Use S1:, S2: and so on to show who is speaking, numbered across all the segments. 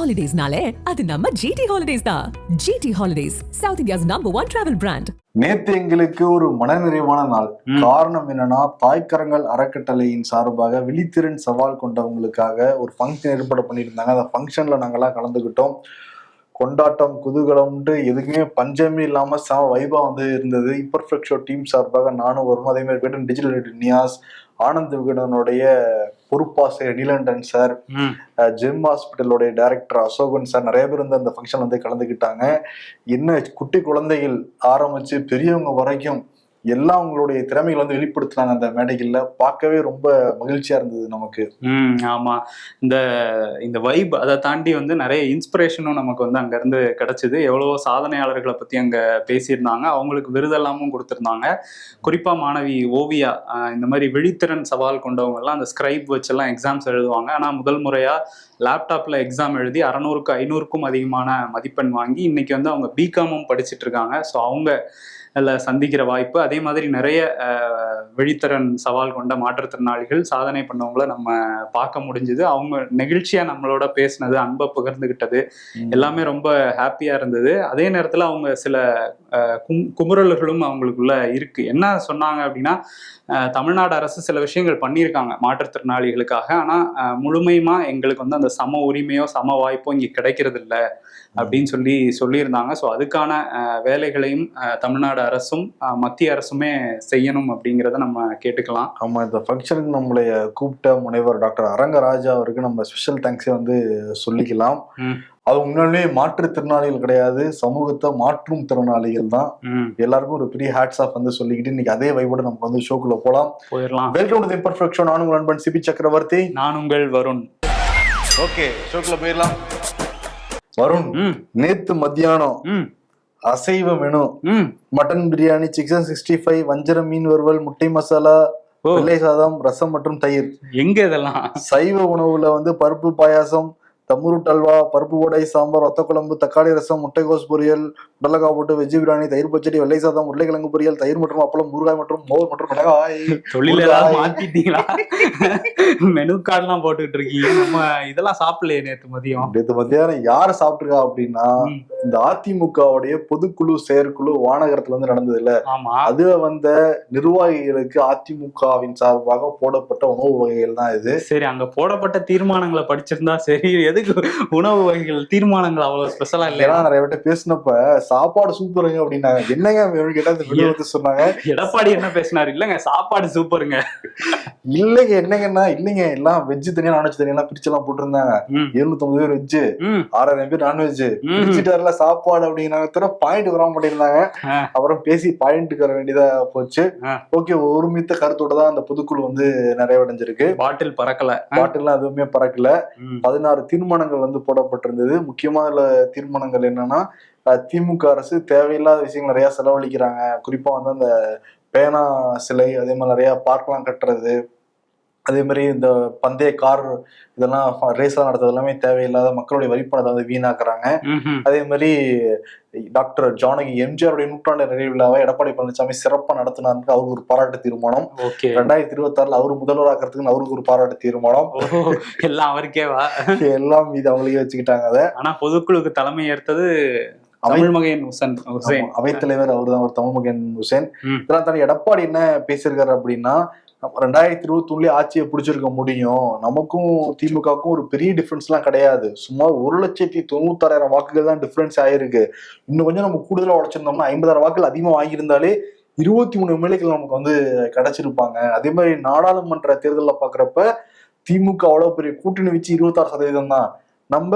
S1: ஹாலிடேஸ்னாலே அது நம்ம ஜிடி ஹாலிடேஸ் தான். GT holidays South India's number one travel brand
S2: நேத்து எங்களுக்கு ஒரு மனநிறைவான நாள். காரணம் என்னன்னா தாய்க்கரங்கள் அறக்கட்டளையின் சார்பாக விழித்திறன் சவால் கொண்டவங்களுக்காக ஒரு ஃபங்க்ஷன் ஏற்பாடு பண்ணியிருந்தாங்க. அந்த ஃபங்க்ஷன்ல நாங்கெல்லாம் கலந்துக்கிட்டோம். கொண்டாட்டம் குதூகலம்ன்ட்டு எதுக்குமே பஞ்சமே இல்லாம செம வைபா வந்து இருந்தது. இப்பர்ஃபெக்ட் ஷோ டீம் சார்பாக நானும் வரும். அதே மாதிரி வேடன் டிஜிட்டல் நியாஸ் ஆனந்த் விகடனுடைய பொறுப்பாசிரியர் நீலண்டன் சார் ஜெம் ஹாஸ்பிட்டலோடைய டைரக்டர் அசோகன் சார் நிறைய பேர் வந்து அந்த ஃபங்க்ஷன் வந்து கலந்துக்கிட்டாங்க. என்ன குட்டி குழந்தைகள் ஆரம்பிச்சு பெரியவங்க வரைக்கும் எல்லாம் அவங்களுடைய திறமைகள் வந்து வெளிப்படுத்தினாங்க அந்த மேடைகள்ல. பார்க்கவே ரொம்ப மகிழ்ச்சியா இருந்தது நமக்கு.
S3: ம் ஆமா. இந்த இந்த வைப் அதை தாண்டி வந்து நிறைய இன்ஸ்பிரேஷனும் நமக்கு வந்து அங்க இருந்து கிடைச்சது. எவ்வளவோ சாதனையாளர்களை பத்தி அங்க பேசியிருந்தாங்க. அவங்களுக்கு விருதெல்லாமும் கொடுத்திருந்தாங்க. குறிப்பா மாணவி ஓவியா இந்த மாதிரி விழித்திறன் சவால் கொண்டவங்க எல்லாம் அந்த ஸ்கிரைப் வச்செல்லாம் எக்ஸாம்ஸ் எழுதுவாங்க. ஆனா முதல் முறையா லேப்டாப்ல எக்ஸாம் எழுதி அறநூறுக்கு ஐநூறுக்கும் அதிகமான மதிப்பெண் வாங்கி இன்னைக்கு வந்து அவங்க பிகாமும் படிச்சுட்டு இருக்காங்க. ஸோ அவங்க சந்திக்கிற வாய்ப்பு. அதே மாதிரி நிறைய ஆஹ், விழித்திறன் சவால் கொண்ட மாற்றுத்திறனாளிகள் சாதனை பண்ணவங்கள நம்ம பார்க்க முடிஞ்சது. அவங்க நெகிழ்ச்சியா நம்மளோட பேசினது அன்பை பகிர்ந்துகிட்டது எல்லாமே ரொம்ப ஹாப்பியா இருந்தது. அதே நேரத்துல அவங்க சில கும் குமுறல்களும் அவங்களுக்குள்ள இருக்கு. என்ன சொன்னாங்க அப்படின்னா தமிழ்நாடு அரசு சில விஷயங்கள் பண்ணியிருக்காங்க மாற்றுத்திறனாளிகளுக்காக. ஆனா முழுமையுமா எங்களுக்கு வந்து அந்த சம உரிமையோ சம வாய்ப்போ இங்க கிடைக்கிறது இல்ல அப்படின்னு சொல்லி சொல்லியிருந்தாங்க. ஸோ அதுக்கான வேலைகளையும் தமிழ்நாடு அரசும் மத்திய அரசுமே செய்யணும் அப்படிங்கிறத நம்ம கேட்டுக்கலாம்.
S2: ஆமா இந்த ஃபங்க்ஷனுக்கு நம்மளைய கூப்பிட்ட முனைவர் டாக்டர் அரங்கராஜா அவருக்கு நம்ம ஸ்பெஷல் தேங்க்ஸே வந்து சொல்லிக்கலாம். அது உண்மையிலேயே மாற்றுத்திறனாளிகள் கிடையாது. சமூகத்தை மாற்றும் திறனாளிகள் தான். எல்லாருக்கும் ஒரு பெரிய ஹேட்ஸ் ஆஃப் வந்து சொல்லிக்கிட்டு இன்னைக்கு அதே வைபோட நமக்கு வந்து ஷோக்குள்ள போலாம்.
S3: போயிடலாம்.
S2: வெல்கம் டு இம்பர்ஃபெக்ட் ஷோ நானும் உங்கள் நண்பன் சிபி சக்கரவர்த்தி.
S3: நான் உங்கள் வருண்.
S2: ஓகே ஷோக்குள்ள போயிடலாம். வருண் நேத்து மத்தியானம் அசைவ menu. Mutton biryani chicken sixty five வஞ்சர மீன் வறுவல் முட்டை மசாலா. வெள்ளை சாதம் ரசம் மற்றும் தயிர்.
S3: எங்க இதெல்லாம்?
S2: சைவ உணவுல வந்து பருப்பு பாயாசம் தமுருட் அல்வா பருப்பு வடை சாம்பார் வத்த குழம்பு தக்காளி ரசம் முட்டைகோஸ் பொரியல் உடலக்காய் போட்டு வெஜ் பிரியாணி தயிர் பச்சடி வெள்ளை சாதம் உருளைக்கிழங்கு பொரியல் தயிர் மற்றும் அப்பளம் ஊறுகாய் மற்றும் மோர் மற்றும் மிளகாய்.
S3: தொழில் ஏதாவது மாத்திட்டீங்களா? மெனு கார்டுலாம் போட்டுக்கிட்டு இருக்கீங்க. நம்ம இதெல்லாம் சாப்பிடலையே நேத்து மதியம்.
S2: நேற்று மத்தியானம் யார் சாப்பிட்டுருக்கா அப்படின்னா இந்த அதிமுகவுடைய பொதுக்குழு செயற்குழு வானகரத்துல வந்து நடந்தது இல்ல.
S3: ஆமா.
S2: அதுல வந்த நிர்வாகிகளுக்கு அதிமுகவின் சார்பாக போடப்பட்ட உணவு வகைகள் தான் இது.
S3: சரி அங்க போடப்பட்ட தீர்மானங்களை படிச்சிருந்தா சரி எதுக்கு உணவு வகைகள் தீர்மானங்கள் அவ்வளவு ஸ்பெஷலா இல்லையா?
S2: நிறைய பேர்ட்ட பேசினப்ப சாப்பாடு சூப்பருங்க அப்படின்னாங்க. என்னங்க கேட்டா வந்து சொன்னாங்க.
S3: எடப்பாடி என்ன பேசினாரு? இல்லங்க சாப்பாடு சூப்பருங்க
S2: இல்லைங்க என்னங்கன்னா இல்லைங்க எல்லாம் வெஜ் தனியா நான்வெஜ் தனியா எல்லாம் பிரிச்சு எல்லாம் போட்டிருந்தாங்க.
S3: ம்,
S2: எழுநூத்தொன்பது பேர் வெஜ் ஆறாயிரம் பேர் நான்வெஜ். பிரிச்சுட்டாருல சாப்பாடு அப்படிங்கிறாங்க தவிர பாயிண்ட் பண்ணியிருந்தாங்க
S3: ஆ.
S2: அப்புறம் பேசி பாயிண்ட்டுக்கு வர வேண்டியதா போச்சு. ஓகே ஒருமித்த கருத்தோட தான் அந்த பொதுக்குழு வந்து நிறைவடைஞ்சிருக்கு.
S3: பாட்டில் பறக்கல. ஆ,
S2: பாட்டுலாம் எதுவுமே பறக்கல. பதினாறு தீர்மானங்கள் வந்து போடப்பட்டிருந்தது. முக்கியமான இதுல தீர்மானங்கள் என்னன்னா அஹ், திமுக அரசு தேவையில்லாத விஷயங்கள் நிறைய செலவழிக்கிறாங்க. குறிப்பா வந்து அந்த பேனா சிலை அதே மாதிரி நிறைய பார்க்கலாம் கட்டுறது. அதே மாதிரி இந்த பந்தய கார் இதெல்லாம் ரேஸ்லாம் நடத்துறது எல்லாமே தேவையில்லாத மக்களுடைய வரிப்பணத்தை வந்து வீணாக்குறாங்க. அதே மாதிரி டாக்டர் ஜானகி எம்ஜிஆருடைய நூற்றாண்டு நிறைவு விழாவை எடப்பாடி பழனிசாமி சிறப்பா நடத்தினாருக்கு அவருக்கு ஒரு பாராட்டு தீர்மானம். ரெண்டாயிரத்தி இருபத்தி ஆறுல அவர் முதல்வராக்கிறதுக்கு அவருக்கு ஒரு பாராட்டு தீர்மானம்.
S3: எல்லாம் அவருக்கேவா
S2: எல்லாம் இது அவங்களே வச்சுக்கிட்டாங்க அதை.
S3: ஆனா பொதுக்குழுக்கு தலைமை ஏற்றது தமிழ் மகன் உசேன்
S2: ஆமா, அவைத்தலைவர் அவர் தான் ஒரு தமிழ் மகன் ஹுசேன். இதெல்லாம் தாண்டி எடப்பாடி என்ன பேசியிருக்காரு அப்படின்னா நம்ம ரெண்டாயிரத்தி இருபத்தி ஆட்சியை பிடிச்சிருக்க முடியும். நமக்கும் திமுகவுக்கும் ஒரு பெரிய டிஃபரன்ஸ் எல்லாம் கிடையாது. சும்மா ஒரு லட்சத்தி தொண்ணூத்தாறாயிரம் வாக்குகள் தான் டிஃபரன்ஸ் ஆயிருக்கு. இன்னும் கொஞ்சம் நம்ம கூடுதலா உழைச்சிருந்தோம்னா ஐம்பதாயிரம் வாக்குகள் அதிகமா வாங்கியிருந்தாலே இருபத்தி மூணு எம்எல்ஏக்கள் நமக்கு வந்து கிடைச்சிருப்பாங்க. அதே மாதிரி நாடாளுமன்ற தேர்தலில் பாக்குறப்ப திமுக அவ்வளவு பெரிய கூட்டணி வச்சு இருபத்தாறு சதவீதம் தான் நம்ம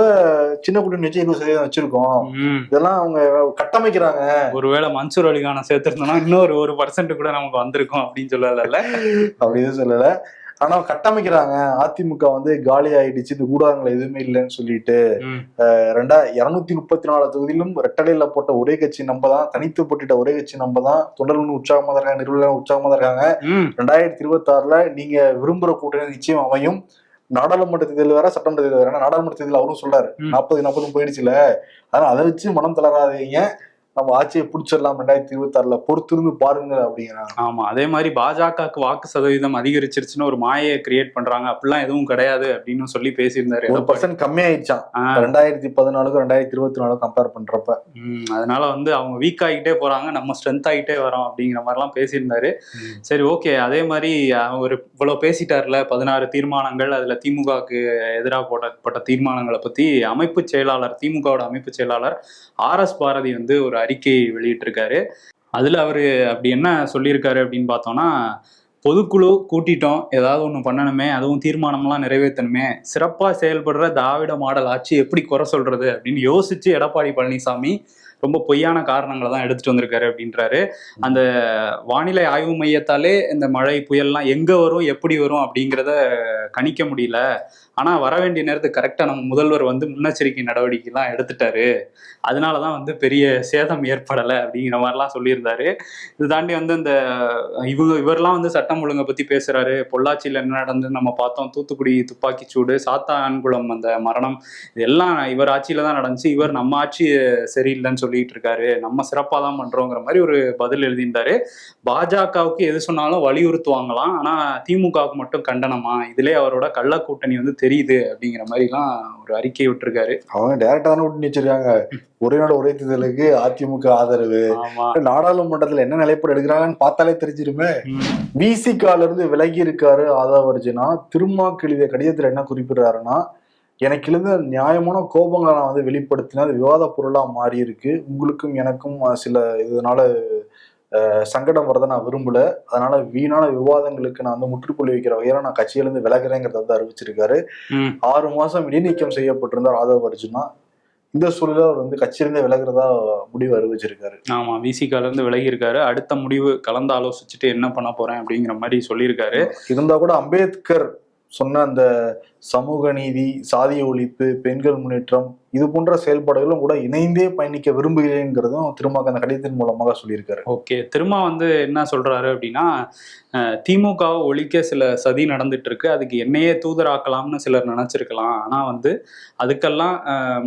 S2: சின்ன கூட்டணி வச்சு இருபது சதவீதம் வச்சிருக்கோம். இதெல்லாம் அவங்க கட்டமைக்கிறாங்க.
S3: ஒருவேளை மன்சூர் அலிகான சேர்த்திருந்தோம்னா இன்னொரு ஒரு பர்சன்ட் கூட நமக்கு வந்திருக்கும் அப்படின்னு சொல்லல
S2: அப்படின்னு சொல்லல. ஆனா கட்டமைக்கிறாங்க. அதிமுக வந்து காலி ஆயிடுச்சு. இந்த ஊடகங்கள் எதுவுமே இல்லைன்னு சொல்லிட்டு ரெண்டா இருநூத்தி முப்பத்தி நாலு தொகுதியிலும் ரெட்டலையில போட்ட ஒரே கட்சி நம்ம தான் தனித்து போட்டிட்ட ஒரே கட்சி நம்ம தான் தொண்டர்கள் உற்சாகமா தான் இருக்காங்க நிறுவனம் உற்சாகமா தான் இருக்காங்க ரெண்டாயிரத்தி இருபத்தி ஆறுல நீங்க விரும்புற கூட்டணி நிச்சயம் அமையும். நாடாளுமன்ற தேர்தல் வேற சட்டமன்ற தேர்தல் வேற. நாடாளுமன்ற தேர்தல் அவரும் சொல்றாரு. நாற்பது நாற்பதும் போயிடுச்சுல அதனால அதை வச்சு மனம் தளராதீங்க. நம்ம ஆட்சியை பிடிச்சிடலாம் ரெண்டாயிரத்தி இருபத்தி ஆறுல பொறுத்திருந்து பாருங்க அப்படிங்கிறாங்க.
S3: ஆமா அதே மாதிரி பாஜகவுக்கு வாக்கு சதவீதம் அதிகரிச்சிருச்சுன்னு ஒரு மாயையை கிரியேட் பண்றாங்க. அப்படிலாம் எதுவும் கிடையாது அப்படின்னு சொல்லி பேசியிருந்தாரு
S2: ஒரு. பர்சன்ட் கம்மியாயிடுச்சான் ரெண்டாயிரத்தி பதினாலுக்கும் ரெண்டாயிரத்தி இருபத்தி நாலு கம்பேர் பண்றப்ப
S3: அதனால வந்து அவங்க வீக் ஆகிட்டே போறாங்க. நம்ம ஸ்ட்ரென்த் ஆகிட்டே வரோம் அப்படிங்கிற மாதிரிலாம் பேசியிருந்தாரு. சரி ஓகே அதே மாதிரி அவர் இவ்வளவு பேசிட்டார்ல பதினாறு தீர்மானங்கள் அதுல திமுகவுக்கு எதிராக போடப்பட்ட தீர்மானங்களை பத்தி அமைப்பு செயலாளர் திமுகவோட அமைப்பு செயலாளர் ஆர் எஸ் பாரதி வந்து ஒரு அறிக்கை வெளியிட்டிருக்காரு. அதில் அவர் அப்படி என்ன சொல்லியிருக்காரு அப்படின்னு பார்த்தோம்னா பொதுக்குழு கூட்டிட்டோம். ஏதாவது ஒன்று பண்ணணுமே. அதுவும் தீர்மானம்லாம் நிறைவேற்றணுமே. சிறப்பாக செயல்படுற திராவிட மாடல் ஆட்சி எப்படி குறை சொல்றது? அப்படின்னு யோசிச்சு எடப்பாடி பழனிசாமி ரொம்ப பொய்யான காரணங்களை தான் எடுத்துட்டு வந்திருக்காரு அப்படின்றாரு. அந்த வானிலை ஆய்வு மையத்தாலே இந்த மழை புயல்லாம் எங்க வரும் எப்படி வரும் அப்படிங்கிறத கணிக்க முடியல. ஆனா வர வேண்டிய நேரத்துக்கு கரெக்டா நம்ம முதல்வர் வந்து முன்னெச்சரிக்கை நடவடிக்கைலாம் எடுத்துட்டாரு. அதனாலதான் வந்து பெரிய சேதம் ஏற்படலை அப்படிங்கிற மாதிரிலாம் சொல்லியிருந்தாரு. இது தாண்டி வந்து இந்த இவங்க இவரெல்லாம் வந்து சட்டம் ஒழுங்கை பத்தி பேசுறாரு. பொள்ளாச்சியில என்ன நடந்து நம்ம பார்த்தோம். தூத்துக்குடி துப்பாக்கி சூடு சாத்தான்குளம் அந்த மரணம் இதெல்லாம் இவர் ஆட்சியில தான் நடந்துச்சு. இவர் நம்ம ஆட்சி சரியில்லைன்னு சொல்லிட்டு இருக்காரு நம்ம சிறப்பா தான் பண்றோங்கிற மாதிரி ஒரு பதில் எழுதியிருந்தாரு. பாஜகவுக்கு எது சொன்னாலும் வலியுறுத்துவாங்களாம். ஆனா திமுகவுக்கு மட்டும் கண்டனமா? இதுலேயே அவரோட கள்ள கூட்டணி வந்து தெரியுது அப்படிங்கிற மாதிரிலாம் ஒரு அறிக்கை விட்டுருக்காரு.
S2: அவங்க டைரக்டா தானே விட்டு வச்சிருக்காங்க. ஒரே நாடு ஒரே தேர்தலுக்கு அதிமுக ஆதரவு. நாடாளுமன்றத்துல என்ன நிலைப்பாடு எடுக்கிறாங்கன்னு பார்த்தாலே தெரிஞ்சிருமே. விசிகால இருந்து விலகி இருக்காரு ஆதாவர்ஜினா. திருமாக்கு எழுதிய கடிதத்துல என்ன குறிப்பிடுறாருன்னா எனக்கு எழுந்த நியாயமான கோபங்களை நான் வந்து வெளிப்படுத்தினா அது விவாத பொருளா மாறி இருக்கு உங்களுக்கும் எனக்கும் சில இதனால சங்கடம் வரதை நான் விரும்பல. அதனால வீணான விவாதங்களுக்கு நான் வந்து முற்றுப்புள்ளி வைக்கிற வகையில நான் கட்சியிலிருந்து விலகுறேங்கிறத வந்து அறிவிச்சிருக்காரு. ஆறு மாசம் இடைநீக்கம் செய்யப்பட்டிருந்தார் ஆதவ் அர்ஜுனா. இந்த சூழல அவர் வந்து கட்சியிலிருந்து விலகுறதா முடிவு அறிவிச்சிருக்காரு.
S3: ஆமா விசிகால இருந்து விலகி இருக்காரு அடுத்த முடிவு கலந்து ஆலோசிச்சுட்டு என்ன பண்ண போறேன் அப்படிங்கிற மாதிரி சொல்லியிருக்காரு.
S2: இருந்தா கூட அம்பேத்கர் சொன்ன அந்த சமூக நீதி சாதிய ஒழிப்பு பெண்கள் முன்னேற்றம் இது போன்ற செயல்பாடுகளும் கூட இணைந்தே பயணிக்க விரும்புகிறேங்கிறதும் திரும்ப அந்த கடிதத்தின் மூலமாக சொல்லியிருக்காரு.
S3: ஓகே திரும்ப வந்து என்ன சொல்றாரு அப்படின்னா திமுகவை ஒழிக்க சில சதி நடந்துட்டு இருக்கு அதுக்கு என்னையே தூதராக்கலாம்னு சிலர் நினைச்சிருக்கலாம். ஆனா வந்து அதுக்கெல்லாம்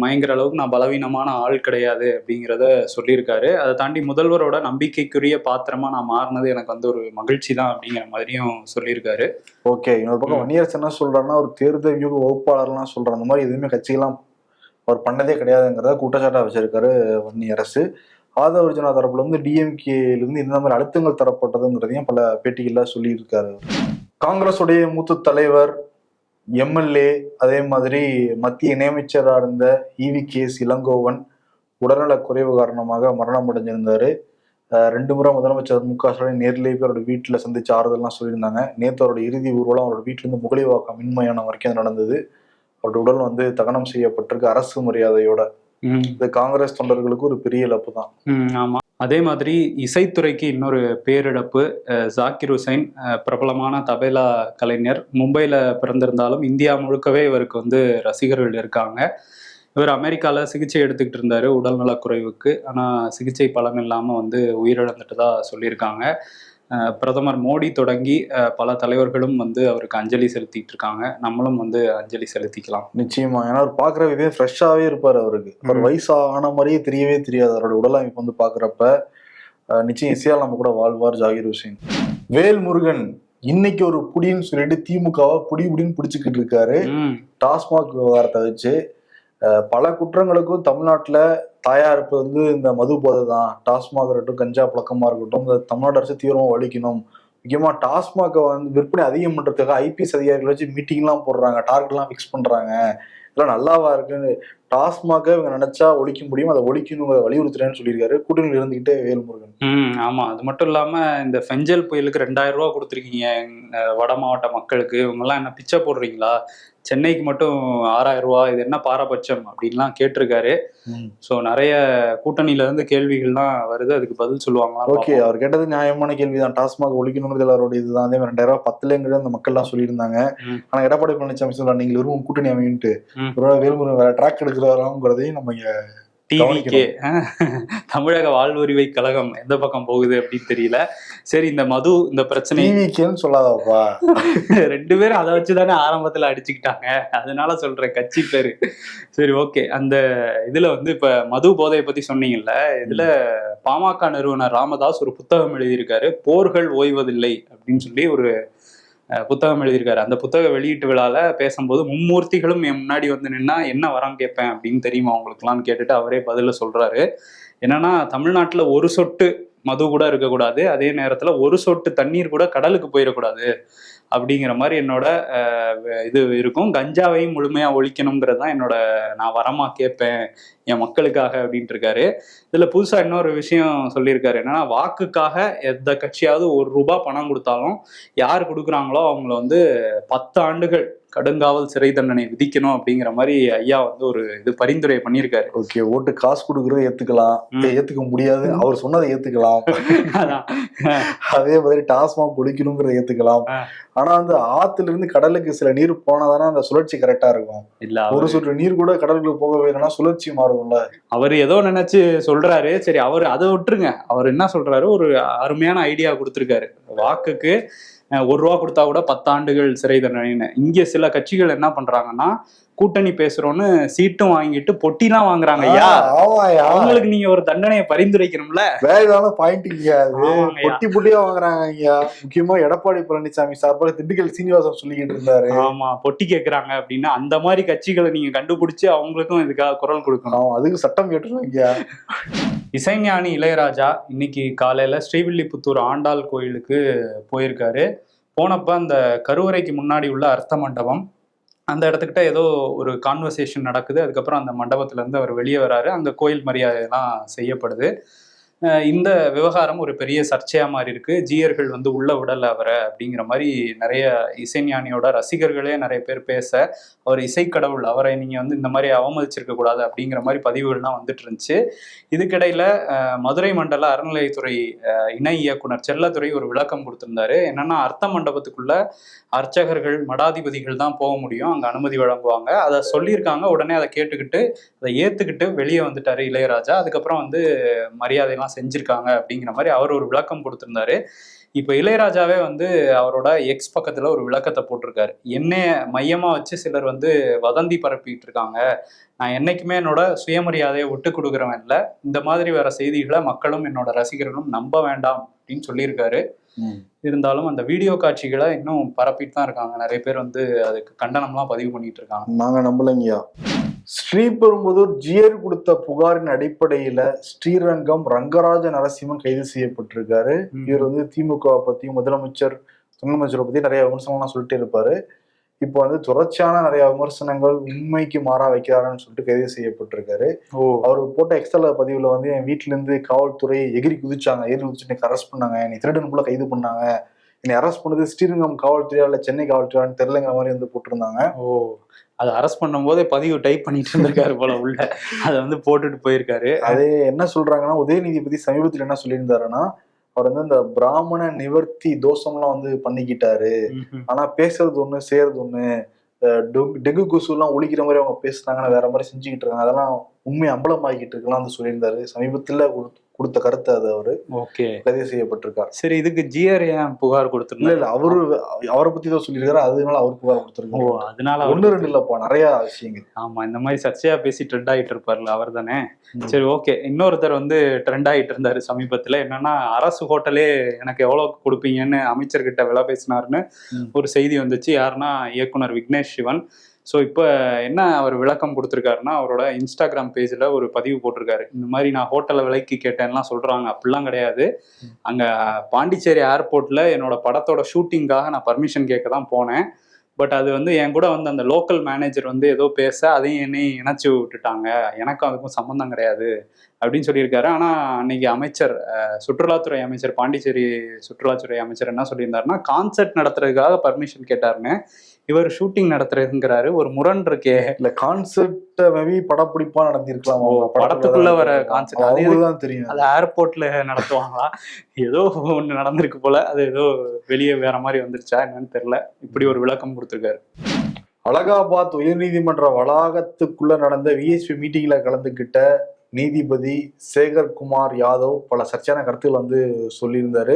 S3: மயங்குற அளவுக்கு நான் பலவீனமான ஆள் கிடையாது அப்படிங்கிறத சொல்லியிருக்காரு. அதை தாண்டி முதல்வரோட நம்பிக்கைக்குரிய பாத்திரமா நான் மாறினது எனக்கு வந்து ஒரு மகிழ்ச்சி தான் அப்படிங்கிற மாதிரியும் சொல்லியிருக்காரு.
S2: ஓகே இன்னொரு பக்கம் வன்னியரசு என்ன சொல்றாருன்னா ஒரு தேர்தல் வியூக வகுப்பாளர்லாம் சொல்ற அந்த மாதிரி எதுவுமே கட்சிகள்லாம் அவர் பண்ணதே கிடையாதுங்கிறத குற்றச்சாட்டாக வச்சிருக்காரு வன்னியரசு ஆதவர்ஜுனா தரப்புல வந்து டிஎம்கேலேருந்து இந்த மாதிரி அழுத்தங்கள் தரப்பட்டதுங்கிறதையும் பல பேட்டிகளில் சொல்லியிருக்காரு. காங்கிரஸுடைய மூத்த தலைவர் எம்எல்ஏ அதே மாதிரி மத்திய இணையமைச்சராக இருந்த இவி கேஸ் இளங்கோவன் உடல்நலக் குறைவு காரணமாக மரணம் அடைஞ்சிருந்தாரு. ரெண்டு முறை முதலமைச்சர் மு க ஸ்டாலின் நேரிலேயே போய் அவரோட வீட்டில் சந்திச்சு ஆறுதல்லாம் சொல்லியிருந்தாங்க. நேற்று அவரோட இறுதி ஊர்வலம் அவரோட வீட்டிலேருந்து முகலிவாக்கம் மின்மயானம் வரைக்கும் நடந்தது. அவரோட உடல் வந்து தகனம் செய்யப்பட்டிருக்கு அரசு மரியாதையோட. இது காங்கிரஸ் தொண்டர்களுக்கு ஒரு பெரிய இழப்பு தான்.
S3: ஆமா. அதே மாதிரி இசைத்துறைக்கு இன்னொரு பேரிழப்பு ஜாக்கிர் ஹுசைன் பிரபலமான தபேலா கலைஞர். மும்பையில பிறந்திருந்தாலும் இந்தியா முழுக்கவே இவருக்கு வந்து ரசிகர்கள் இருக்காங்க. இவர் அமெரிக்கால சிகிச்சை எடுத்துக்கிட்டு இருந்தாரு உடல்நலக் குறைவுக்கு ஆனா சிகிச்சை பலன் இல்லாம வந்து உயிரிழந்துட்டதா சொல்லியிருக்காங்க. அஹ், பிரதமர் மோடி தொடங்கி பல தலைவர்களும் வந்து அவருக்கு அஞ்சலி செலுத்திட்டு இருக்காங்க. நம்மளும் வந்து அஞ்சலி செலுத்திக்கலாம்.
S2: நிச்சயமா. ஏன்னா அவர் பார்க்குற விதம் ஃப்ரெஷ்ஷாகவே இருப்பார் அவருக்கு. அவர். வயசான மாதிரியே தெரியவே தெரியாது. அவரோட உடலமைப்பு வந்து பார்க்குறப்ப நிச்சயம் இசையால் நம்ம கூட வாழ்வார் ஜாகிர் ஹுசேன். வேல்முருகன் இன்னைக்கு ஒரு புடின்னு சொல்லிட்டு திமுகவை புடி புடின்னு பிடிச்சிக்கிட்டு இருக்காரு. டாஸ்மாக் விவகாரத்தை வச்சு பல குற்றங்களுக்கும் தமிழ்நாட்டில் தாயா வந்து இந்த மது போதை தான் டாஸ்மாக் இருக்கட்டும் கஞ்சா பழக்கமாக இருக்கட்டும் இந்த தமிழ்நாடு அரசு தீவிரமாக ஒழிக்கணும் முக்கியமாக டாஸ்மாக வந்து விற்பனை அதிகம் பண்ணுறதுக்காக ஐபிஎஸ் அதிகாரிகள் வச்சு மீட்டிங்லாம் போடுறாங்க டார்கெட்லாம் ஃபிக்ஸ் பண்ணுறாங்க இதெல்லாம் நல்லாவா இருக்குன்னு டாஸ்மாக இவங்க நினைச்சா ஒழிக்க முடியும் அதை ஒழிக்கணுங்கிற வலியுறுத்துறேன்னு சொல்லியிருக்காரு. கூட்டணியில் இருந்துகிட்டே வேல்முருகன்.
S3: ம் ஆமா. அது மட்டும் இல்லாமல் இந்த ஃபெஞ்சல் புயலுக்கு ரெண்டாயிரம் ரூபா கொடுத்துருக்கீங்க வட மாவட்ட மக்களுக்கு. இவங்கெல்லாம் என்ன பிச்சை போடுறீங்களா? சென்னைக்கு மட்டும் ஆறாயிரம் ரூபா இது என்ன பாரபட்சம் அப்படின்லாம் கேட்டிருக்காரு. ஸோ நிறைய கூட்டணியில இருந்து கேள்விகள்லாம் வருது. அதுக்கு பதில் சொல்லுவாங்களா
S2: ஓகே அவர் கேட்டது நியாயமான கேள்விதான். டாஸ்மாக் ஒழிக்கணுங்கிறது அவரோட இதுதான். அதே மாதிரி ரெண்டாயிரம் ரூபாய் பத்துலங்கிறது அந்த மக்கள்லாம் சொல்லியிருந்தாங்க. ஆனா எடப்பாடி பழனிசாமி சொல்றாங்க நீங்கள் வெறும் கூட்டணி அமைன்ட்டு
S3: ம்.
S2: ஒரு வேல்முருகன் வேற ட்ராக் எடுக்கிறவங்கிறதையும் நம்ம இங்க
S3: டிவிகே தமிழக வாழ்வுரிமை கழகம் எந்த பக்கம் போகுது அப்படின்னு தெரியல. சரி இந்த மது இந்த பிரச்சனை
S2: டிவிக்கேன்னு சொல்லாதப்பா.
S3: ரெண்டு பேரும் அதை வச்சுதானே ஆரம்பத்துல அடிச்சுக்கிட்டாங்க. அதனால சொல்றேன் கட்சி பேரு. சரி ஓகே. அந்த இதுல வந்து இப்ப மது போதையை பத்தி சொன்னீங்கல்ல இதுல பாமக நிறுவனர் ராமதாஸ் ஒரு புத்தகம் எழுதியிருக்காரு போர்கள் ஓய்வதில்லை அப்படின்னு சொல்லி ஒரு புத்தகம் எழுதியிருக்காரு. அந்த புத்தக வெளியீட்டு விழால பேசும்போது மும்மூர்த்திகளும் என் முன்னாடி வந்து நின்னா என்ன வரம் கேட்பேன்? அப்படின்னு தெரியுமா அவங்களுக்குலாம் கேட்டுட்டு அவரே பதில சொல்றாரு. என்னன்னா தமிழ்நாட்டுல ஒரு சொட்டு மது கூட இருக்கக்கூடாது. அதே நேரத்துல ஒரு சொட்டு தண்ணீர் கூட கடலுக்கு போயிடக்கூடாது அப்படிங்கிற மாதிரி என்னோட இது இருக்கும். கஞ்சாவையும் முழுமையா ஒழிக்கணுங்கிறது தான் என்னோட நான் வரமா கேட்பேன் என் மக்களுக்காக அப்படின்ட்டு இருக்காரு. இதுல புதுசா இன்னொரு விஷயம் சொல்லியிருக்காரு. என்னன்னா வாக்குக்காக எந்த கட்சியாவது ஒரு ரூபாய் பணம் கொடுத்தாலும் யார் கொடுக்குறாங்களோ அவங்கள வந்து பத்து ஆண்டுகள் கடுங்காவல் சிறை தண்டனை விதிக்கணும் அப்படிங்கிற மாதிரி ஐயா வந்து ஒரு இது பரிந்துரை பண்ணியிருக்காரு.
S2: ஓகே ஓட்டு காசு கொடுக்கறத ஏத்துக்கலாம். ஏத்துக்க முடியாது. அவர் சொன்னதை ஏத்துக்கலாம். அதே மாதிரி டாஸ்மாக் ஒழிக்கணுங்கிறத ஏத்துக்கலாம். ஆனா அந்த ஆத்துல இருந்து கடலுக்கு சில நீர் போனாதானே அந்த சுழற்சி கரெக்டா இருக்கும்.
S3: இல்ல
S2: ஒரு சொட்டு நீர் கூட கடலுக்கு போக வேணும்னா சுழற்சி மாறும்ல.
S3: அவர் ஏதோ நினைச்சு சொல்றாரு. சரி அவர் அதை விட்டுருங்க. அவர் என்ன சொல்றாரு? ஒரு அருமையான ஐடியா கொடுத்துருக்காரு. வாக்குக்கு ஒரு ரூபா கொடுத்தா கூட பத்தாண்டுகள் சிறை தண்டனைன்னு. இங்க சில கட்சிகள் என்ன பண்றாங்கன்னா கூட்டணி பேசுறோன்னு சீட்டும் வாங்கிட்டு பொட்டிலாம் வாங்குறாங்க ஐயா. அவங்களுக்கு நீங்க ஒரு தண்டனையை பரிந்துரைக்கணும்ல?
S2: வேலைதான பாயிண்ட்
S3: ஆமாங்கய்யா.
S2: பொட்டி பொட்டியா வாங்குறாங்க ஐயா. முக்கியமா எடப்பாடி பழனிசாமி சார்பாக திண்டுக்கல் சீனிவாசன் சொல்லிக்கிட்டு இருந்தாரு.
S3: ஆமா பொட்டி கேக்குறாங்க அப்படின்னா. அந்த மாதிரி கட்சிகளை நீங்க கண்டுபிடிச்சு அவங்களுக்கும் இதுக்காக குரல் கொடுக்கணும்.
S2: அதுக்கு சட்டம் கேட்டுருவாங்க
S3: இசைஞானி இளையராஜா இன்னைக்கு காலையில ஸ்ரீவில்லிபுத்தூர் ஆண்டாள் கோயிலுக்கு போயிருக்காரு. போனப்ப அந்த கருவறைக்கு முன்னாடி உள்ள அர்த்த மண்டபம் அந்த இடத்துக்கிட்ட ஏதோ ஒரு கான்வர்சேஷன் நடக்குது. அதுக்கப்புறம் அந்த மண்டபத்துல இருந்து அவர் வெளியே வராரு. அங்க கோயில் மரியாதையெல்லாம் செய்யப்படுது. இந்த விவகாரம் ஒரு பெரிய சர்ச்சையா மாதிரி இருக்கு ஜீயர்கள் வந்து உள்ள விடல அவரை அப்படிங்கிற மாதிரி நிறைய இசைஞானியோட ரசிகர்களே நிறைய பேர் பேச அவர் இசைக்கடவுள் அவரை நீங்க வந்து இந்த மாதிரி அவமதிச்சிருக்க கூடாது அப்படிங்கிற மாதிரி பதிவுகள்லாம் வந்துட்டு இருந்துச்சு. இதுக்கிடையில மதுரை மண்டல அறநிலையத்துறை இணை இயக்குனர் செல்லத்துறை ஒரு விளக்கம் கொடுத்திருந்தாரு. என்னன்னா அர்த்த மண்டபத்துக்குள்ள அர்ச்சகர்கள் மடாதிபதிகள் தான் போக முடியும். அங்க அனுமதி வழங்குவாங்க. அதை சொல்லியிருக்காங்க. உடனே அதை கேட்டுக்கிட்டு அதை ஏத்துக்கிட்டு வெளியே வந்துட்டாரு இளையராஜா. அதுக்கப்புறம் வந்து மரியாதையெல்லாம் செஞ்சிருக்காங்க அப்படிங்கிற மாதிரி அவர் ஒரு விளக்கம் கொடுத்திருந்தாரு. இப்போ இளையராஜாவே வந்து அவரோட எக்ஸ் பக்கத்துல ஒரு விளக்கத்தை போட்டிருக்காரு. என்னைய மையமா வச்சு சிலர் வந்து வதந்தி பரப்பிட்டு இருக்காங்க. நான் என்னைக்குமே என்னோட சுயமரியாதையை விட்டு கொடுக்குறவன் இல்லை. இந்த மாதிரி வர செய்திகளை மக்களும் என்னோட ரசிகர்களும் நம்ப வேண்டாம் அப்படின்னு சொல்லியிருக்காரு. இருந்தாலும் அந்த வீடியோ காட்சிகளை இன்னும் பரப்பிட்டு தான் இருக்காங்க. நிறைய பேர் வந்து அதுக்கு கண்டனம்லாம் பதிவு பண்ணிட்டு இருக்காங்க.
S2: நாங்க நம்பலைங்கய்யா. ஸ்ரீபெரும்புதூர் ஜியர் கொடுத்த புகாரின் அடிப்படையில ஸ்ரீரங்கம் ரங்கராஜ நரசிம்மன் கைது செய்யப்பட்டிருக்காரு. இவர் வந்து திமுக பத்தியும் முதலமைச்சர் முதலமைச்சரை பத்தி நிறைய விமர்சனம்லாம் சொல்லிட்டு இருப்பாரு. இப்போ வந்து தொடர்ச்சியான நிறைய விமர்சனங்கள் உண்மைக்கு மாறா வைக்கிறாருன்னு சொல்லிட்டு கைது செய்யப்பட்டிருக்காரு.
S3: ஓ.
S2: அவர் போட்ட எக்ஸ்ட்ரா பதிவுல வந்து என் வீட்டுல இருந்து காவல்துறை எகிரி குதிச்சாங்க. எகிரி குதிச்சு அரெஸ்ட் பண்ணாங்க. என்னை திருடன் போல கைது பண்ணாங்க. என்னை அரெஸ்ட் பண்ணது ஸ்ரீரங்கம் காவல்துறையா இல்ல சென்னை காவல்துறையான்னு தெரியலங்கிற மாதிரி வந்து போட்டிருந்தாங்க.
S3: ஓ. அதை அரெஸ்ட் பண்ணும்போதே பதிவு டைப் பண்ணிட்டு இருந்திருக்காரு போல உள்ள. அதை வந்து போட்டுட்டு போயிருக்காரு.
S2: அதே என்ன சொல்றாங்கன்னா உதயநிதி பத்தி சமீபத்தில் என்ன சொல்லியிருந்தாருன்னா அவர் வந்து இந்த பிராமண நிவர்த்தி தோஷம்லாம் வந்து பண்ணிக்கிட்டாரு. ஆனா பேசுறது ஒண்ணு செய்யறது ஒண்ணு டெங்கு கொசு எல்லாம் ஒழிக்கிற மாதிரி அவங்க பேசுனாங்கன்னா வேற மாதிரி செஞ்சுக்கிட்டு இருக்காங்க. அதெல்லாம் உண்மை அம்பலமாகிட்டு இருக்கலாம் வந்து சொல்லியிருந்தாரு. சமீபத்துல கொடுத்த- கருத்து அது அவரு
S3: ஓகே.
S2: கைது செய்யப்பட்டிருக்கார்.
S3: சரி இதுக்கு ஜிஆர் ஏன் புகார் கொடுத்துருந்தாரு.
S2: இல்ல அவரு அவரை பத்தி தான் சொல்லியிருக்காரு அதனால அவருக்கு புகார்
S3: ஓ
S2: கொடுத்துருக்காரு
S3: அதனால அவரு-
S2: ஒண்ணு ரெண்டு இல்லப்பா நிறைய விஷயங்கள்.
S3: ஆமா இந்த மாதிரி சர்ச்சையா பேசி ட்ரெண்ட் ஆயிட்டு இருப்பார்ல அவர் தானே. சரி ஓகே. இன்னொருத்தர் வந்து ட்ரெண்ட் ஆயிட்டு இருந்தாரு சமீபத்துல. என்னன்னா அரசு ஹோட்டலே எனக்கு எவ்வளவு கொடுப்பீங்கன்னு அமைச்சர்கிட்ட விலை பேசினாருன்னு. ஒரு செய்தி வந்துச்சு. யாருன்னா இயக்குனர் விக்னேஷ் சிவன். ஸோ இப்போ என்ன அவர் விளக்கம் கொடுத்துருக்காருன்னா அவரோட இன்ஸ்டாகிராம் பேஜில் ஒரு பதிவு போட்டிருக்காரு. இந்த மாதிரி நான் ஹோட்டலில் விலைக்கு கேட்டேன்லாம் சொல்கிறாங்க அப்படிலாம் கிடையாது. அங்கே பாண்டிச்சேரி ஏர்போர்ட்டில் என்னோட படத்தோட ஷூட்டிங்காக நான் பர்மிஷன் கேட்க தான் போனேன். பட் அது வந்து என் கூட வந்து அந்த லோக்கல் மேனேஜர் வந்து ஏதோ பேச அதையும் என்னையும் இணைச்சி விட்டுட்டாங்க. எனக்கும் அதுக்கும் சம்மந்தம் கிடையாது அப்படின்னு சொல்லியிருக்காரு. ஆனால் அன்னைக்கு அமைச்சர் சுற்றுலாத்துறை அமைச்சர் பாண்டிச்சேரி சுற்றுலாத்துறை அமைச்சர் என்ன சொல்லியிருந்தாருன்னா கான்சர்ட் நடத்துறதுக்காக பர்மிஷன் கேட்டாருன்னு. இவர் ஷூட்டிங் நடத்துறதுங்கிறாரு ஒரு முரண் இருக்கே.
S2: இல்ல கான்செப்ட் மேபி படப்பிடிப்பா நடந்திருக்கலாம்
S3: படத்துக்குள்ள வர concept. அது
S2: அவங்களுக்கு தான் தெரியும்.
S3: அது ஏர்போர்ட்ல நடத்துவாங்களா? ஏதோ ஒன்று நடந்திருக்கு போல. அது ஏதோ வெளியே வேற மாதிரி வந்துருச்சா என்னன்னு தெரியல. இப்படி ஒரு விளக்கம் கொடுத்துருக்காரு.
S2: அலகாபாத் உயர்நீதிமன்ற வளாகத்துக்குள்ள நடந்த விஎஸ்பி மீட்டிங்ல கலந்துகிட்ட நீதிபதி சேகர் குமார் யாதவ் பல சர்ச்சையான கருத்துக்கள் வந்து சொல்லியிருந்தாரு.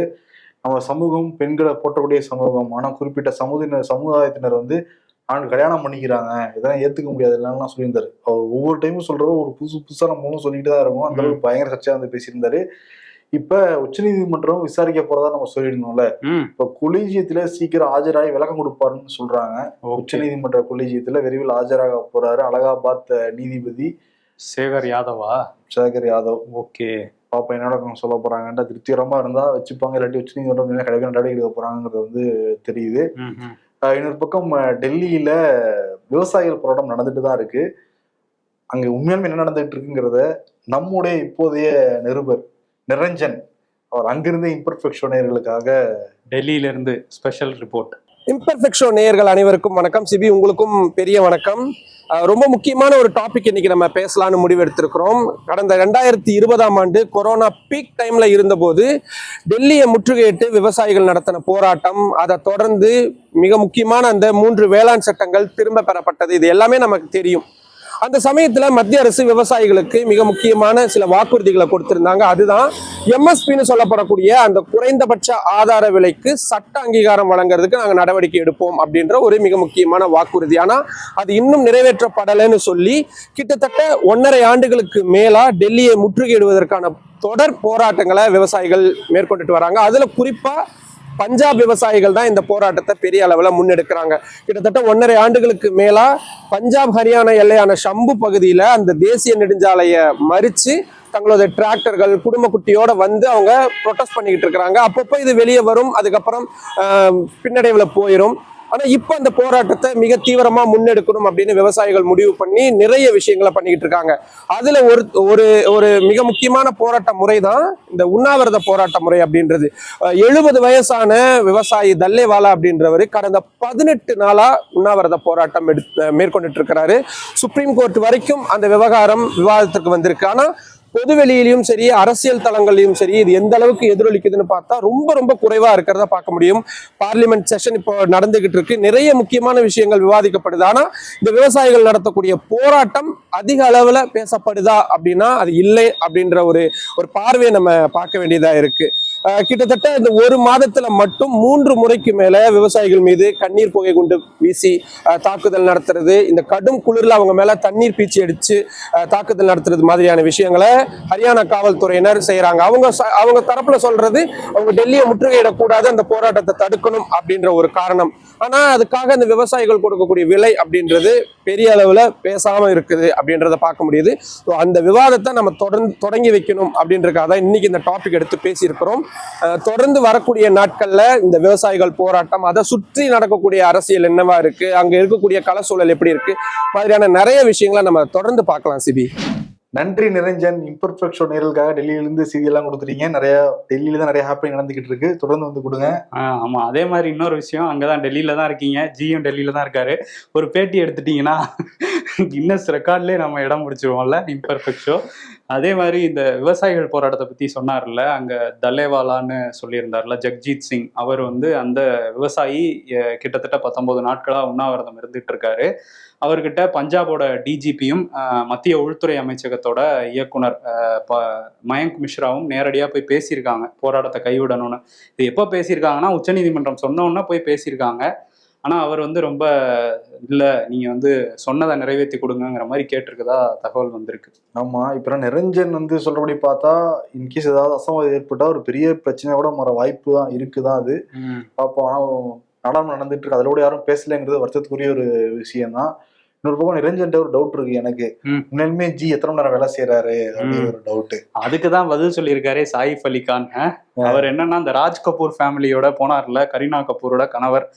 S2: நம்ம சமூகம் பெண்களை போற்றக்கூடிய சமூகம் ஆனா குறிப்பிட்ட சமூக சமுதாயத்தினர் வந்து ஆண் கல்யாணம் பண்ணிக்கிறாங்க. இதெல்லாம் ஏத்துக்க முடியாது இல்லைன்னா சொல்லியிருந்தாரு. அவர் ஒவ்வொரு டைமும் சொல்றதோ ஒரு புதுசு புதுசா நம்மளும் சொல்லிட்டு தான் இருக்கோம். அந்த அளவுக்கு பயங்கர சர்ச்சையா வந்து பேசியிருந்தாரு. இப்ப உச்சநீதிமன்றம் விசாரிக்க போறதா நம்ம சொல்லியிருந்தோம்ல. இப்ப கொலீஜியத்துல சீக்கிரம் ஆஜராகி விளக்கம் கொடுப்பாருன்னு சொல்றாங்க. உச்சநீதிமன்ற கொலீஜியத்துல விரைவில் ஆஜராக போறாரு அலகாபாத் நீதிபதி
S3: சேகர் யாதவா?
S2: சேகர் யாதவ்.
S3: ஓகே.
S2: பாப்பா என்ன நடக்கும் சொல்ல போறாங்கன்ற திருப்திகரமா இருந்தா வச்சுப்பாங்க. இல்லாட்டி உச்சநீதிமன்றம் மேல கிடைக்க நடவடிக்கை எடுக்க போறாங்கிறது வந்து தெரியுது. இன்னொரு பக்கம் டெல்லியில விவசாயிகள் போராட்டம் நடந்துட்டு தான் இருக்கு. அங்க உண்மையாலுமே என்ன நடந்துட்டு இருக்குங்கிறத நம்முடைய இப்போதைய நிருபர் நிரஞ்சன் அவர் அங்கிருந்த இம்பர்ஃபெக்ஷனர்களுக்காக
S3: டெல்லியில இருந்து ஸ்பெஷல் ரிப்போர்ட்
S4: இம்பர்ஃபெக்ஷோ நேயர்கள் அனைவருக்கும் வணக்கம். சிபி உங்களுக்கும் பெரிய வணக்கம். ரொம்ப முக்கியமான ஒரு டாபிக் இன்னைக்கு நம்ம பேசலாம்னு முடிவெடுத்திருக்கிறோம் கடந்த ரெண்டாயிரத்தி இருபதாம் ஆண்டு கொரோனா பீக் டைம்ல இருந்தபோது டெல்லியை முற்றுகையிட்டு விவசாயிகள் நடத்தின போராட்டம் அதை தொடர்ந்து மிக முக்கியமான அந்த மூன்று வேளாண் சட்டங்கள் திரும்ப பெறப்பட்டது. இது எல்லாமே நமக்கு தெரியும். அந்த சமயத்துல மத்திய அரசு விவசாயிகளுக்கு மிக முக்கியமான சில வாக்குறுதிகளை கொடுத்திருந்தாங்க. அதுதான் எம்எஸ்பின்னு சொல்லப்படக்கூடிய அந்த குறைந்தபட்ச ஆதார விலைக்கு சட்ட அங்கீகாரம் வழங்குறதுக்கு நாங்கள் நடவடிக்கை எடுப்போம் அப்படின்ற ஒரு மிக முக்கியமான வாக்குறுதி. ஆனா அது இன்னும் நிறைவேற்றப்படலைன்னு சொல்லி கிட்டத்தட்ட ஒன்றரை ஆண்டுகளுக்கு மேலா டெல்லியை முற்றுகையிடுவதற்கான தொடர் போராட்டங்களை விவசாயிகள் மேற்கொண்டுட்டு வராங்க. அதுல குறிப்பா பஞ்சாப் விவசாயிகள் தான் இந்த போராட்டத்தை பெரிய அளவில் முன்னெடுக்கிறாங்க. கிட்டத்தட்ட ஒன்றரை ஆண்டுகளுக்கு மேலா பஞ்சாப் ஹரியானா எல்லையான ஷம்பு பகுதியில் அந்த தேசிய நெடுஞ்சாலையை மறித்து தங்களோட டிராக்டர்கள் குடும்ப குட்டியோட வந்து அவங்க ப்ரொட்டஸ்ட் பண்ணிக்கிட்டு இருக்கிறாங்க. அப்பப்போ இது வெளியே வரும் அதுக்கப்புறம் பின்னடைவில் போயிடும் ஆனா இப்போ அந்த போராட்டத்தை மிக தீவிரமா முன்னெடுக்கணும் அப்படின்னு விவசாயிகள் முடிவு பண்ணி நிறைய விஷயங்களை பண்ணிக்கிட்டு இருக்காங்க. அதுல ஒரு ஒரு ஒரு மிக முக்கியமான போராட்ட முறை தான் இந்த உண்ணாவிரத போராட்ட முறை அப்படின்றது. எழுபது வயசான விவசாயி தல்லேவாலா அப்படின்றவர் கடந்த பதினெட்டு நாளா உண்ணாவிரத போராட்டம் எடுத்து மேற்கொண்டுட்டு இருக்கிறாரு. சுப்ரீம் கோர்ட் வரைக்கும் அந்த விவகாரம் விவாதத்துக்கு வந்திருக்கு. ஆனா பொதுவெளியிலையும் சரி அரசியல் தளங்கள்லையும் சரி இது எந்த அளவுக்கு எதிரொலிக்குதுன்னு பார்த்தா ரொம்ப ரொம்ப குறைவா இருக்கிறத பார்க்க முடியும். பார்லிமெண்ட் செஷன் இப்போ நடந்துகிட்டு இருக்கு. நிறைய முக்கியமான விஷயங்கள் விவாதிக்கப்படுது. ஆனா இந்த விவசாயிகள் நடத்தக்கூடிய போராட்டம் அதிக அளவுல பேசப்படுதா அப்படின்னா அது இல்லை அப்படின்ற ஒரு ஒரு பார்வையை நம்ம பார்க்க வேண்டியதா இருக்கு. கிட்டத்தட்ட இந்த ஒரு மாதத்துல மட்டும் மூன்று முறைக்கு மேல விவசாயிகள் மீது கண்ணீர் புகை குண்டு வீசி தாக்குதல் நடத்துறது இந்த கடும் குளிர்ல அவங்க மேல தண்ணீர் பீச்சி அடிச்சு தாக்குதல் நடத்துறது மாதிரியான விஷயங்களை ஹரியானா காவல்துறையினர் செய்யறாங்க அவங்க ச- அவங்க தரப்புல சொல்றது அவங்க டெல்லியை முற்றுகையிடக்கூடாது அந்த போராட்டத்தை தடுக்கணும் அப்படின்ற ஒரு காரணம். ஆனா அதுக்காக இந்த விவசாயிகள் கொடுக்கக்கூடிய விலை அப்படின்றது பெரிய அளவுல பேசாம இருக்குது அப்படின்றத பார்க்க முடியுது. ஸோ அந்த விவாதத்தை நம்ம தொடர்ந்து தொடங்கி வைக்கணும் அப்படின்றதுக்காக தான் இன்னைக்கு இந்த டாபிக் எடுத்து பேசியிருக்கிறோம். தொடர்ந்து வரக்கூடிய நாட்கள்ல இந்த விவசாயிகள் போராட்டம் அதை சுற்றி நடக்கக்கூடிய அரசியல் என்னவா இருக்கு அங்க இருக்கக்கூடிய சூழல் எப்படி இருக்கு மாதிரியான நிறைய விஷயங்களை நம்ம தொடர்ந்து பார்க்கலாம் சிபி.
S2: நன்றி நிரஞ்சன் இம்பர்ஃபெக்ஷன் நேர்களுக்காக டெல்லியிலிருந்து செய்தியெல்லாம் கொடுக்குறீங்க நிறைய டெல்லியில தான் நிறைய ஹாப்பி நடந்துகிட்டு இருக்கு. தொடர்ந்து வந்து கொடுங்க.
S3: ஆமா. அதே மாதிரி இன்னொரு விஷயம் அங்கதான் டெல்லியில தான் இருக்கீங்க. ஜியும் டெல்லியில தான் இருக்காரு. ஒரு பேட்டி எடுத்துட்டீங்கன்னா கின்னஸ் ரெக்கார்ட்லயே நம்ம இடம் பிடிச்சிருவோம்ல இம்பர்ஃபெக்ட் ஷோ அதே மாதிரி இந்த விவசாயிகள் போராட்டத்தை பத்தி சொன்னார்ல அங்க தலேவாலான்னு சொல்லியிருந்தார்ல ஜக்ஜீத் சிங். அவர் வந்து அந்த விவசாயி கிட்டத்தட்ட பத்தொன்பது நாட்களா உண்ணாவிரதம் இருந்துட்டு இருக்காரு அவர்கிட்ட பஞ்சாபோட டிஜிபியும் மத்திய உள்துறை அமைச்சகத்தோட இயக்குனர் ப- மயங்க் மிஸ்ராவும் நேரடியாக போய் பேசியிருக்காங்க போராட்டத்தை கைவிடணும்னு. இது எப்போ பேசியிருக்காங்கன்னா உச்சநீதிமன்றம் சொன்னோன்னா போய் பேசியிருக்காங்க. ஆனா அவர் வந்து ரொம்ப இல்ல நீங்க வந்து சொன்னதை நிறைவேற்றி கொடுங்கங்கிற மாதிரி கேட்டிருக்கதா தகவல் வந்திருக்கு.
S2: ஆமா இப்ப நிரஞ்சன் வந்து சொல்றபடி பார்த்தா இன்கேஸ் ஏதாவது அசம்பாவிதம் ஏற்பட்டா ஒரு பெரிய பிரச்சனை கூட வர வாய்ப்பு தான் இருக்குதான் அது. பார்ப்போம் ஆனா நாடாளுமன்றம் நடந்துட்டு இருக்கு. அதில் கூட யாரும் பேசலைங்கிறது வருத்தத்துக்குரிய ஒரு விஷயம் தான். இன்னொரு பக்கம் நிரஞ்சன்ட்ட ஒரு டவுட் இருக்கு எனக்கு.
S3: ம்.
S2: உண்மையிலுமே ஜி எத்தனை மணி நேரம் வேலை செய்யறாரு அப்படின்னு ஒரு டவுட்
S3: அதுக்கு தான் பதில் சொல்லியிருக்காரே சாயிஃப் அலி கான்? அவர் என்னன்னா அந்த ராஜ் கபூர் ஃபேமிலியோட போனார்ல கரீனா கபூரோட கணவர்.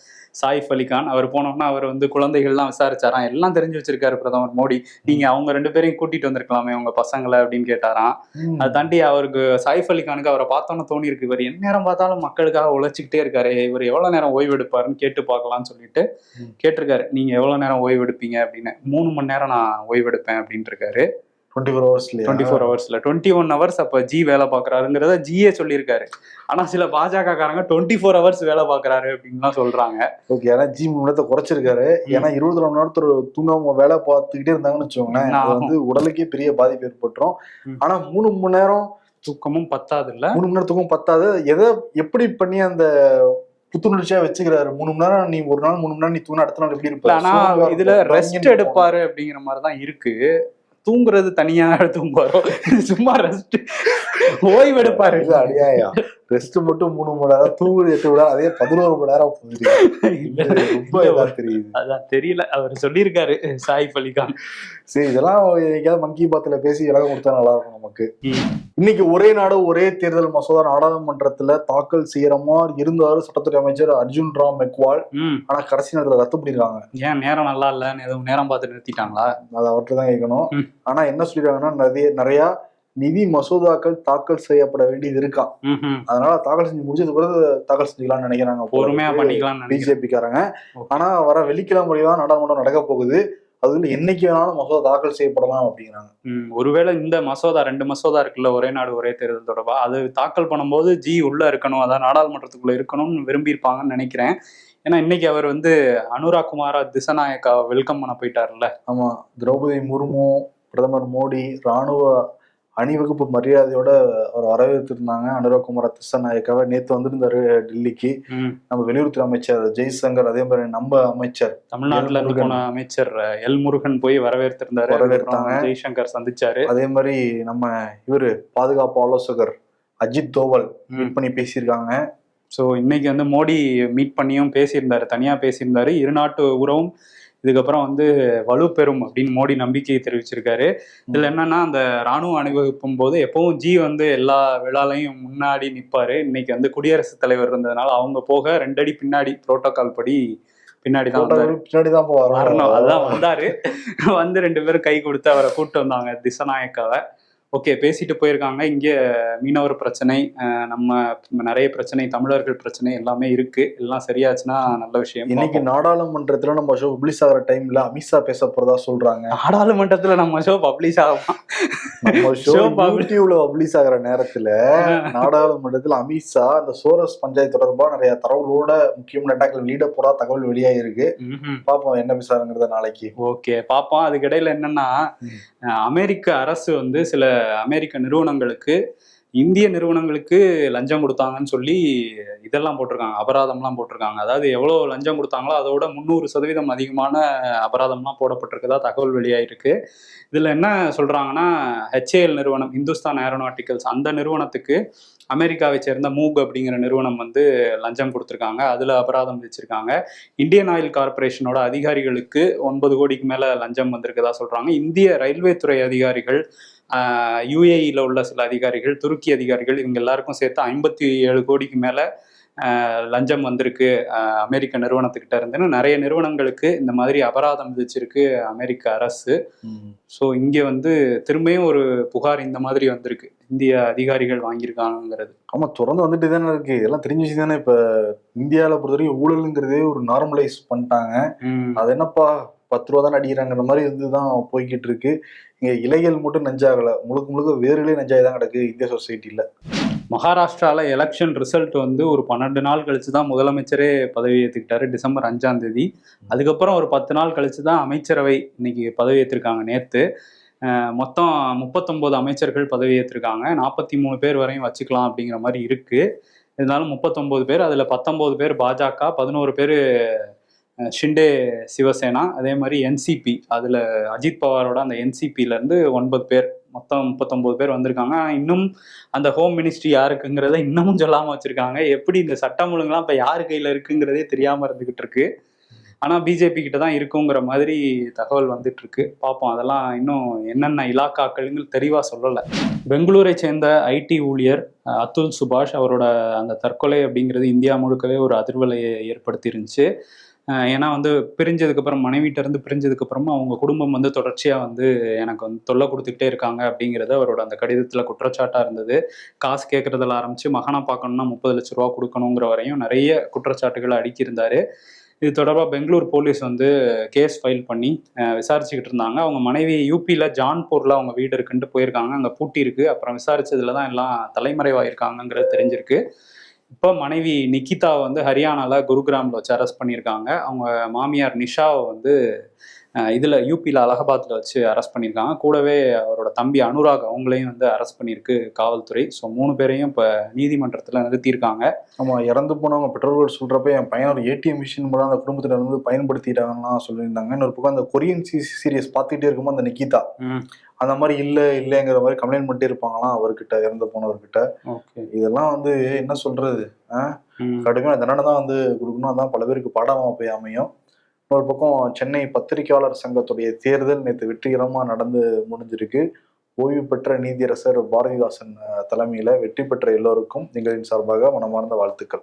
S3: சாயிஃப் அலி கான். அவர் போனோம்னா அவர் வந்து குழந்தைகள்லாம் விசாரிச்சாராம். எல்லாம் தெரிஞ்சு வச்சிருக்காரு பிரதமர் மோடி. நீங்க அவங்க ரெண்டு பேரையும் கூட்டிட்டு வந்திருக்கலாமே உங்க பசங்களை அப்படின்னு கேட்டாராம். அதை தாண்டி அவருக்கு சாயிஃப் அலி கானுக்கு அவரை பார்த்தோன்னு தோணி இருக்கு இவர் எந்த நேரம் பார்த்தாலும் மக்களுக்காக உழைச்சிக்கிட்டே இருக்காரு. இவர் எவ்வளவு நேரம் ஓய்வு எடுப்பாருன்னு கேட்டு பார்க்கலாம்னு சொல்லிட்டு. கேட்டிருக்காரு. நீங்க எவ்வளவு நேரம் ஓய்வு எடுப்பீங்க அப்படின்னு. மூணு மணி நேரம் நான் ஓய்வு எடுப்பேன் அப்படின்ட்டு இருக்காரு.
S2: டுவெண்ட்டி ஃபோர் ஹவர்ஸ்லயா
S3: டுவெண்ட்டி ஃபோர் ஹவர்ஸ்ல டுவெண்ட்டி ஒன் ஹவர்ஸ் அப்ப ஜி வேலை பாக்குறாருங்கிறத ஜியே சொல்லியிருக்காரு. ஆனா சில பாஜக காரங்க டுவெண்ட்டி ஃபோர் ஹவர்ஸ் வேலை பாக்குறாரு அப்படின்லாம் சொல்றாங்க.
S2: ஓகே ஏன்னா ஜி மூணு நேரத்தை குறைச்சிருக்காரு ஏன்னா இருபத்தி நாலு நேரத்துல தூங்காம வேலை பார்த்துக்கிட்டே இருந்தாங்கன்னு வச்சுக்கோங்களேன் அது? வந்து உடலுக்கே பெரிய பாதிப்பு ஏற்பட்டுரும். ஆனா மூணு மணி நேரம்
S3: தூக்கமும் பத்தாது இல்ல
S2: மூணு மணி நேரம் தூக்கம் பத்தாது. எதை எப்படி பண்ணி அந்த புத்துணர்ச்சியா வச்சுக்கிறாரு? மூணு மணி நேரம் நீ ஒரு நாள் மூணு மணி நேரம் நீ தூங்கினா அடுத்த நாள் எப்படி இருப்ப
S3: ஆனா இதுல ரெஸ்ட் எடுப்பாரு அப்படிங்கிற மாதிரிதான் இருக்கு. தூங்குறது தனியா தூங்குவாரோ சும்மா ரெஸ்ட்
S2: ஓய்வெடுப்பாரு. அடியாயா ரெஸ்ட் மட்டும் மூணு மணி நேரம் தூங்குறது எட்டு மணி நேரம் அதே பதினோரு மணி நேரம் ரொம்ப தெரியுது.
S3: அதான் தெரியல. அவர் சொல்லியிருக்காரு சாயிப் அலிகான்
S2: சரி இதெல்லாம் எங்கேயாவது மங்கி பாத்துல பேசி விளக்கம் கொடுத்தா நல்லா இருக்கும் நமக்கு. இன்னைக்கு ஒரே நாடு ஒரே தேர்தல் மசோதா நாடாளுமன்றத்துல தாக்கல் செய்யற மாதிரி இருந்தாரு சட்டத்துறை அமைச்சர் அர்ஜுன் ராம் மெக்வால். ஆனா கடைசி நேரத்துல ரத்து பண்ணிருக்காங்க.
S3: ஏன் நேரம் நல்லா இல்லன்னு எதுவும் நேரம் பார்த்து நிறுத்திட்டாங்களா?
S2: அதை அவர்கிட்ட தான் கேட்கணும். ஆனா என்ன சொல்லிருக்காங்கன்னா நிறைய நிறைய நிதி மசோதாக்கள் தாக்கல் செய்யப்பட வேண்டியது இருக்கான்
S3: ம்ஹும்.
S2: அதனால தாக்கல் செஞ்சு முடிச்சது பிறகு தாக்கல் செஞ்சுக்கலாம்னு நினைக்கிறாங்க
S3: பொறுமையா பண்ணிக்கலாம்னு நினைக்கிறேன்.
S2: பிஜேபி காரங்க
S3: Okay.
S2: ஆனா வர வெள்ளிக்கிழமை தான் நாடாளுமன்றம் நடக்க போகுது. அதுல என்னைக்கு வேணாலும் மசோதா தாக்கல் செய்யப்படலாம் அப்படிங்கிறாங்க.
S3: ஒருவேளை இந்த மசோதா ரெண்டு மசோதா இருக்குல்ல ஒரே நாடு ஒரே தேர்தல் தொடர்பா? அது தாக்கல் பண்ணும்போது ஜி உள்ள இருக்கணும் அதான் நாடாளுமன்றத்துக்குள்ள இருக்கணும்னு விரும்பியிருப்பாங்கன்னு நினைக்கிறேன். ஏன்னா இன்னைக்கு அவர் வந்து அனுராக் குமாரா திசநாயக்கா வெல்கம் பண்ண போயிட்டாருல்ல.
S2: ஆமா திரௌபதி முர்மு பிரதமர் மோடி ராணுவ அணிவகுப்பு மரியாதையோட அவர் வரவேற்றிருந்தாங்க. அனுராக் குமார் திசநாயக்காவை நேத்து வந்திருந்தாரு டெல்லிக்கு. நம்ம வெளியுறவுத்துறை அமைச்சர் ஜெய்சங்கர் அதே மாதிரி நம்ம அமைச்சர்
S3: தமிழ்நாட்டுல இருந்து. போன அமைச்சர் எல் முருகன் போய் வரவேற்றிருந்தாரு.
S2: வரவேற்றாங்க.
S3: ஜெய்சங்கர் சந்திச்சாரு.
S2: அதே மாதிரி நம்ம இவரு பாதுகாப்பு ஆலோசகர் அஜித் தோவல். மீட் பண்ணி பேசியிருக்காங்க.
S3: ஸோ இன்னைக்கு வந்து மோடி மீட் பண்ணியும் பேசியிருந்தாரு. தனியா பேசியிருந்தாரு. இரு நாட்டு உறவும் இதுக்கப்புறம் வந்து வலுப்பெறும் அப்படின்னு மோடி நம்பிக்கையை தெரிவிச்சிருக்காரு. இதுல என்னன்னா அந்த ராணுவ அணிவகுப்பும் போது எப்பவும் ஜி வந்து எல்லா விழாலையும் முன்னாடி நிப்பாரு. இன்னைக்கு வந்து குடியரசுத் தலைவர் இருந்ததுனால அவங்க போக ரெண்டடி பின்னாடி புரோட்டோகால் படி பின்னாடி தான் வந்தாரு.
S2: பின்னாடி தான்
S3: வரணும் அதான் வந்தாரு. வந்து ரெண்டு பேரும் கை கொடுத்து அவரை கூப்பிட்டு வந்தாங்க திசநாயக்காவை. ஓகே பேசிட்டு போயிருக்காங்க. இங்கே மீனவர் பிரச்சனை நம்ம நிறைய பிரச்சனை தமிழர்கள் பிரச்சனை எல்லாமே இருக்கு. எல்லாம் சரியாச்சுன்னா நல்ல விஷயம்
S2: இன்னைக்கு நாடாளுமன்றத்துல நம்ம ஷோ பப்ளிஷ் ஆகிற டைம்ல அமித்ஷா பேச போறதா சொல்றாங்க.
S3: நாடாளுமன்றத்துல நம்ம ஷோ பப்ளிஷ் ஆகும்?
S2: நம்ம ஷோ யூடியூப்ல பப்ளிஷ் ஆகிற நேரத்துல நாடாளுமன்றத்துல அமித்ஷா இந்த சோரஸ் பஞ்சாயத்து தொடர்பா நிறைய தரவுகளோட முக்கியமான டேட்டாக்கள் வெளியிட போறா தகவல் வெளியாயிருக்கு. பாப்போம் என்ன பேசுறாங்கிறத நாளைக்கு.
S3: ஓகே பாப்போம் அதுக்கிடையில என்னன்னா அமெரிக்க அரசு வந்து சில அமெரிக்க நிறுவனங்களுக்கு இந்திய நிறுவனங்களுக்கு லஞ்சம் கொடுத்தாங்கன்னு சொல்லி இதெல்லாம் போட்டிருக்காங்க அபராதம்லாம் போட்டிருக்காங்க. அதாவது எவ்வளோ லஞ்சம் கொடுத்தாங்களோ அதோட முந்நூறு சதவீதம் அதிகமான அபராதம்லாம் போடப்பட்டிருக்கதா தகவல் வெளியாயிருக்கு. இதில் என்ன சொல்கிறாங்கன்னா ஹெச்ஏஎல் நிறுவனம் இந்துஸ்தான் ஏரோநாட்டிக்கல்ஸ் அந்த நிறுவனத்துக்கு அமெரிக்காவை சேர்ந்த மூக் அப்படிங்கிற நிறுவனம் வந்து லஞ்சம் கொடுத்துருக்காங்க. அதில் அபராதம் விதிச்சிருக்காங்க. இந்தியன் ஆயில் கார்ப்பரேஷனோட அதிகாரிகளுக்கு ஒன்பது கோடிக்கு மேலே லஞ்சம் வந்திருக்கதா சொல்கிறாங்க இந்திய ரயில்வே துறை அதிகாரிகள் யுஏஇயில் உள்ள சில அதிகாரிகள் துருக்கி அதிகாரிகள் இவங்க எல்லாருக்கும் சேர்த்து ஐம்பத்தி ஏழு கோடிக்கு மேலே லஞ்சம் வந்திருக்கு. அமெரிக்க நிறுவனத்துக்கிட்ட இருந்துன்னு நிறைய நிறுவனங்களுக்கு இந்த மாதிரி அபராதம் விதிச்சிருக்கு அமெரிக்க அரசு. ஸோ இங்கே வந்து திரும்பியும் ஒரு புகார் இந்த மாதிரி வந்திருக்கு. இந்திய அதிகாரிகள் வாங்கியிருக்காங்கிறது
S2: ஆமா தொடர்ந்து வந்துட்டு தானே இருக்கு. எல்லாம் தெரிஞ்சு வச்சு தானே. இப்ப இந்தியாவில பொறுத்தவரைக்கும் ஊழலுங்கிறதே ஒரு நார்மலைஸ் பண்ணிட்டாங்க. அது என்னப்பா? பத்து ரூபா தான் அடிக்கிறாங்கிற மாதிரி இருந்துதான் போய்கிட்டு இருக்கு இங்கே இலைகள் மட்டும் நஞ்சாகலை. முழுக்க முழுக்க வேர்களே நஞ்சாகி தான் கிடக்கு இந்திய சொசைட்டியில்
S3: மகாராஷ்டிராவில் எலெக்ஷன் ரிசல்ட் வந்து ஒரு பன்னெண்டு நாள் கழிச்சு தான் முதலமைச்சரே பதவி ஏற்றுக்கிட்டாரு டிசம்பர் அஞ்சாம் தேதி. அதுக்கப்புறம் ஒரு பத்து நாள் கழிச்சு தான் அமைச்சரவை இன்னைக்கு பதவி ஏற்றிருக்காங்க நேற்று மொத்தம் முப்பத்தொம்போது அமைச்சர்கள் பதவி ஏற்றிருக்காங்க நாற்பத்தி மூணு பேர் வரையும் வச்சுக்கலாம் அப்படிங்கிற மாதிரி இருக்குது இருந்தாலும் முப்பத்தொம்போது பேர் அதில் பத்தொம்போது பேர் பாஜக பதினோரு பேர் ஷிண்டே சிவசேனா அதே மாதிரி என்சிபி அதில் அஜித் பவாரோட அந்த என்சிபியிலேருந்து ஒன்பது பேர் மொத்தம் முப்பத்தொம்போது பேர் வந்திருக்காங்க. ஆனால் இன்னும் அந்த ஹோம் மினிஸ்ட்ரி யாருக்குங்கிறத இன்னமும் சொல்லாமல் வச்சுருக்காங்க. எப்படி இந்த சட்டம் ஒழுங்குலாம் இப்போ யார் கையில் இருக்குங்கிறதே தெரியாமல் இருந்துக்கிட்டு இருக்கு ஆனால் பிஜேபி கிட்ட தான் இருக்குங்கிற மாதிரி தகவல் வந்துட்டு இருக்கு பார்ப்போம் அதெல்லாம் இன்னும் என்னென்ன இலாக்காக்கள்னு தெளிவாக சொல்லலை. பெங்களூரை சேர்ந்த ஐடி ஊழியர் அத்துல் சுபாஷ் அவரோட அந்த தற்கொலை அப்படிங்கிறது இந்தியா முழுக்கவே ஒரு அதிர்வலையை ஏற்படுத்தி இருந்துச்சு ஏன்னா வந்து பிரிஞ்சதுக்கப்புறம் மனைவிட்டேருந்து பிரிஞ்சதுக்கப்புறமா அவங்க குடும்பம் வந்து தொடர்ச்சியாக வந்து எனக்கு வந்து தொல்லை கொடுத்துக்கிட்டே இருக்காங்க அப்படிங்கிறது அவரோட அந்த கடிதத்தில் குற்றச்சாட்டாக இருந்தது. காசு கேட்குறதுல ஆரம்பித்து மகனை பார்க்கணும்னா முப்பது லட்ச ரூபா கொடுக்கணுங்கிற வரையும் நிறைய குற்றச்சாட்டுகளை அடுக்கியிருந்தாரு. இது தொடர்பாக பெங்களூர் போலீஸ் வந்து கேஸ் ஃபைல் பண்ணி விசாரிச்சுக்கிட்டு இருந்தாங்க. அவங்க மனைவி யூபியில் ஜான்பூரில் அவங்க வீடு இருக்குன்ட்டு போயிருக்காங்க. அங்கே பூட்டி இருக்கு. அப்புறம் விசாரிச்சதுல தான் எல்லாம் தலைமறைவாயிருக்காங்கங்கிறது தெரிஞ்சிருக்கு. இப்போ மனைவி நிக்கிதா வந்து ஹரியானால குருகிராமில் வச்சு அரெஸ்ட் பண்ணியிருக்காங்க. அவங்க மாமியார் நிஷாவை வந்து இதுல யூபியில் அலகாபாத்தில் வச்சு அரெஸ்ட் பண்ணியிருக்காங்க. கூடவே அவரோட தம்பி அனுராக் அவங்களையும் வந்து அரெஸ்ட் பண்ணியிருக்கு காவல்துறை. ஸோ மூணு பேரையும் இப்போ நீதிமன்றத்தில் நிறுத்தியிருக்காங்க.
S2: ஆமா இறந்து போனவங்க பெற்றோர்கள் சொல்றப்ப என் பையன் ஒரு ஏடிஎம் மிஷின் கூட அந்த குடும்பத்துல இருந்து பயன்படுத்திட்டாங்கன்னா சொல்லியிருந்தாங்க. இன்னொரு பக்கம் அந்த கொரியன் சி சீரியஸ் பார்த்துட்டே இருக்கும்போது அந்த நிக்கிதா அந்த மாதிரி இல்ல இல்லைங்கிற மாதிரி கம்ப்ளைண்ட் பண்ணிட்டே இருப்பாங்களாம் அவர்கிட்ட இறந்து போனவர்கிட்ட.
S3: ஓகே.
S2: இதெல்லாம் வந்து என்ன சொல்றது கடுமையான தண்டனை தான் வந்து கொடுக்கணும். அதான் பல பேருக்கு பாடமா போய் அமையும். இன்னொரு பக்கம் சென்னை பத்திரிகையாளர் சங்கத்துடைய தேர்தல் நேற்று வெற்றிகரமா நடந்து முடிஞ்சிருக்கு. ஓய்வு பெற்ற நீதியரசர் பாரதிதாசன் தலைமையில வெற்றி பெற்ற எல்லோருக்கும் எங்களின் சார்பாக மனமார்ந்த வாழ்த்துக்கள்.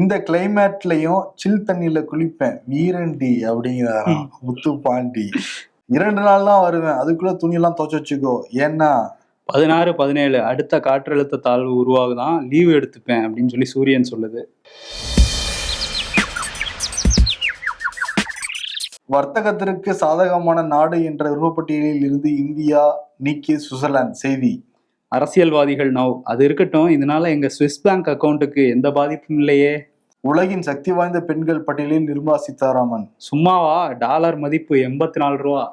S2: இந்த கிளைமேட்லயும் சில் தண்ணியில குளிப்பேன். வீரண்டி அப்படிங்கிறாராம். முத்து பாண்டி இரண்டு நாள் தான் வருவேன். அதுக்குள்ள துணியெல்லாம் துவைச்சு வச்சுக்கோ. ஏன்னா
S3: பதினாறு பதினேழு அடுத்த காற்றழுத்த தாழ்வு உருவாகுதான் லீவு எடுத்துப்பேன் அப்படின்னு சொல்லி சூரியன் சொல்லுது.
S2: வர்த்தகத்திற்கு சாதகமான நாடு என்ற விருப்பப்பட்டியலில் இருந்து இந்தியா நீக்கிய சுவிட்சர்லாந்து. செய்தி.
S3: அரசியல்வாதிகள் நவ் அது இருக்கட்டும் இதனால எங்க சுவிஸ் பேங்க் அக்கௌண்ட்டுக்கு எந்த பாதிப்பும் இல்லையே.
S2: உலகின் சக்தி வாய்ந்த பெண்கள் பட்டியலில் நிர்மலா சீதாராமன்.
S3: சும்மாவா? டாலர் மதிப்பு எண்பத்தி நாலு ரூபா.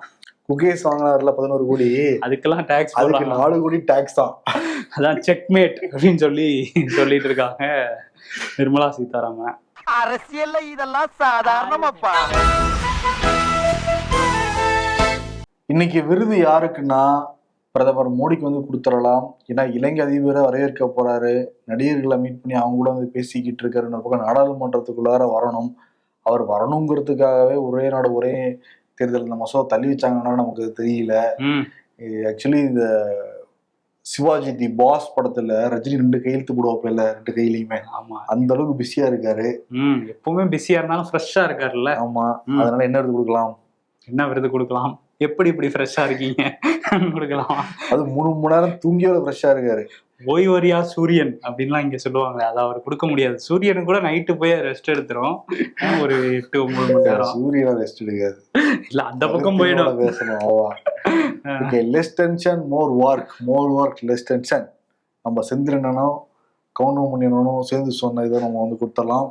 S2: குகேஸ் வாங்கினார்ல பதினோரு கோடி.
S3: அதுக்கெல்லாம் டேக்ஸ்
S2: அதுக்கு நாலு கோடி டாக்ஸ் தான்.
S3: அதான் செக்மேட் அப்படின்னு சொல்லி சொல்லிட்டு இருக்காங்க நிர்மலா சீதாராமன்.
S5: அரசியல்ல இதெல்லாம் சாதாரணமாப்பா.
S2: இன்னைக்கு விருது யாருக்குன்னா பிரதமர் மோடிக்கு வந்து கொடுத்துடலாம். ஏன்னா இலங்கை அதிபரை வரவேற்க போறாரு. நடிகர்களை மீட் பண்ணி அவங்க கூட வந்து பேசிக்கிட்டு இருக்காரு. பக்கம் நாடாளுமன்றத்துக்குள்ளார வரணும். அவர் வரணுங்கிறதுக்காகவே ஒரே நாடு ஒரே தேர்தல் இந்த மசோதா தள்ளி வச்சாங்கன்னா நமக்கு தெரியல. ஆக்சுவலி இந்த சிவாஜி தி பாஸ் படத்துல ரஜினி ரெண்டு கையெழுத்து போடுவாப்புல ரெண்டு கையிலயுமே.
S3: ஆமா.
S2: அந்த அளவுக்கு பிஸியா இருக்காரு.
S3: எப்பவுமே பிஸியா இருந்தாலும் ஃப்ரெஷ்ஷா இருக்காருல்ல.
S2: ஆமா. அதனால என்ன எடுத்து கொடுக்கலாம்?
S3: என்ன விருது கொடுக்கலாம்? எப்படி இப்படி ஃப்ரெஷ்ஷா இருக்கீங்க? கொடுக்கலாம்.
S2: அது மூணு மணி நேரம் தூங்கியோட ஃப்ரெஷ்ஷா இருக்காரு.
S3: ஓய்வரியா சூரியன் அப்படின்லாம் இங்க சொல்லுவாங்க அதை அவர் கொடுக்க முடியாது. சூரியனுக்கு கூட நைட்டு போய் ரெஸ்ட் எடுத்துரும். ஒரு எட்டு ஒன்பது மணி நேரம்.
S2: சூரியனா ரெஸ்ட் எடுக்காது.
S3: இல்ல அந்த பக்கம் போயிடும்.
S2: பேசணும் less tension more work more work less tension நம்ம செந்திரனும் கவுண்டமணியனும் சேர்ந்து சொன்ன இதை நம்ம வந்து கொடுத்துடலாம்.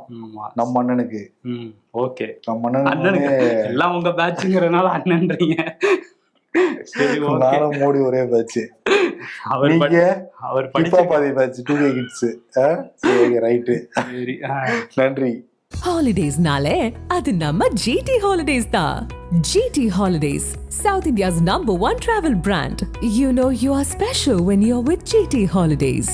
S2: நம்ம அண்ணனுக்கு.
S3: ஓகே.
S2: நம்ம
S3: அண்ணனுக்கு எல்லாம் உங்க பேட்சுங்கிறனால அண்ணன்றீங்க.
S2: நானும் மோடி ஒரே பேட்ச்
S3: அவர் அவர் படிச்ச
S2: பாதி பேட்ச் டூ கே கிட்ஸ் சரி ரைட்டு
S3: சரி.
S2: நன்றி
S1: Holidays-nale, அது நம்ம GT Holidays தான். GT Holidays, South India's number one travel brand. You know you are special when you're with GT Holidays.